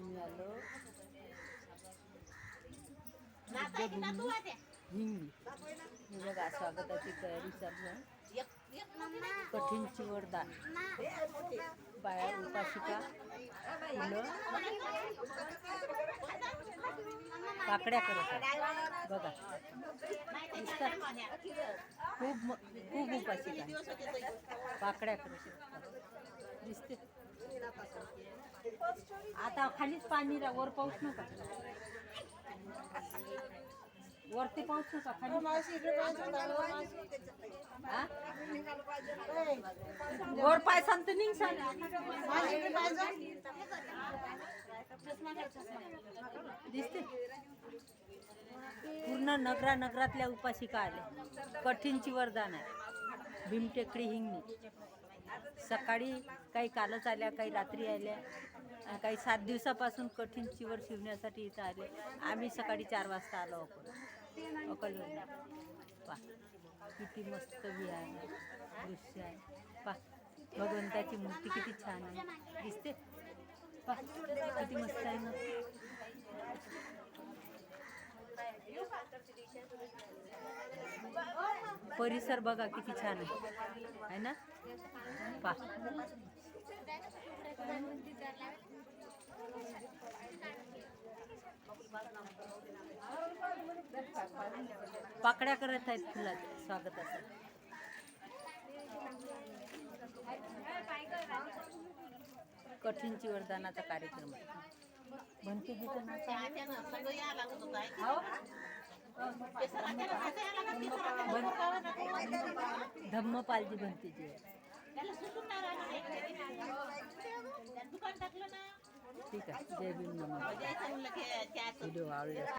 आम्ही आलो हिंग हे बघा स्वागताची तयारी चालू आहे कठीण चिवडदान बाया उपाशिका फुलं काकड्या करत बघा. दिसतात खूप खूप उपाशी काकड्या करत दिसते. आता खालीच पाणी वर पाऊस नका. वरती पाऊस नका खाली. वर पाय सांगतो निघ सांग. दिसते? पूर्ण नगरा नगरातल्या उपासिका आल्या. कठीणची वरदान आहे. भीमटेकडी हिंगणी. सकाळी काही कालच आल्या काही रात्री आल्या. काही सात दिवसापासून कठीण चिवर शिवण्यासाठी इथं आले. आम्ही सकाळी चार वाजता आलो अकोला. अकोल्याला पा किती मस्त विहार आहे. दृश्य आहे. पा भगवंताची मूर्ती किती छान आहे. दिसते? किती मस्त आहे ना. परिसर बघा किती छान आहे. ना? पा पाकड्या करत आहेत फुलात. स्वागताचं कठीणची वरदानाचा कार्यक्रम आहे. म्हणते हे तर ना बन- धम्मपालजी भंतीजी आहे ठीक आहे. जय भीम नमः. व्हिडिओ आवडला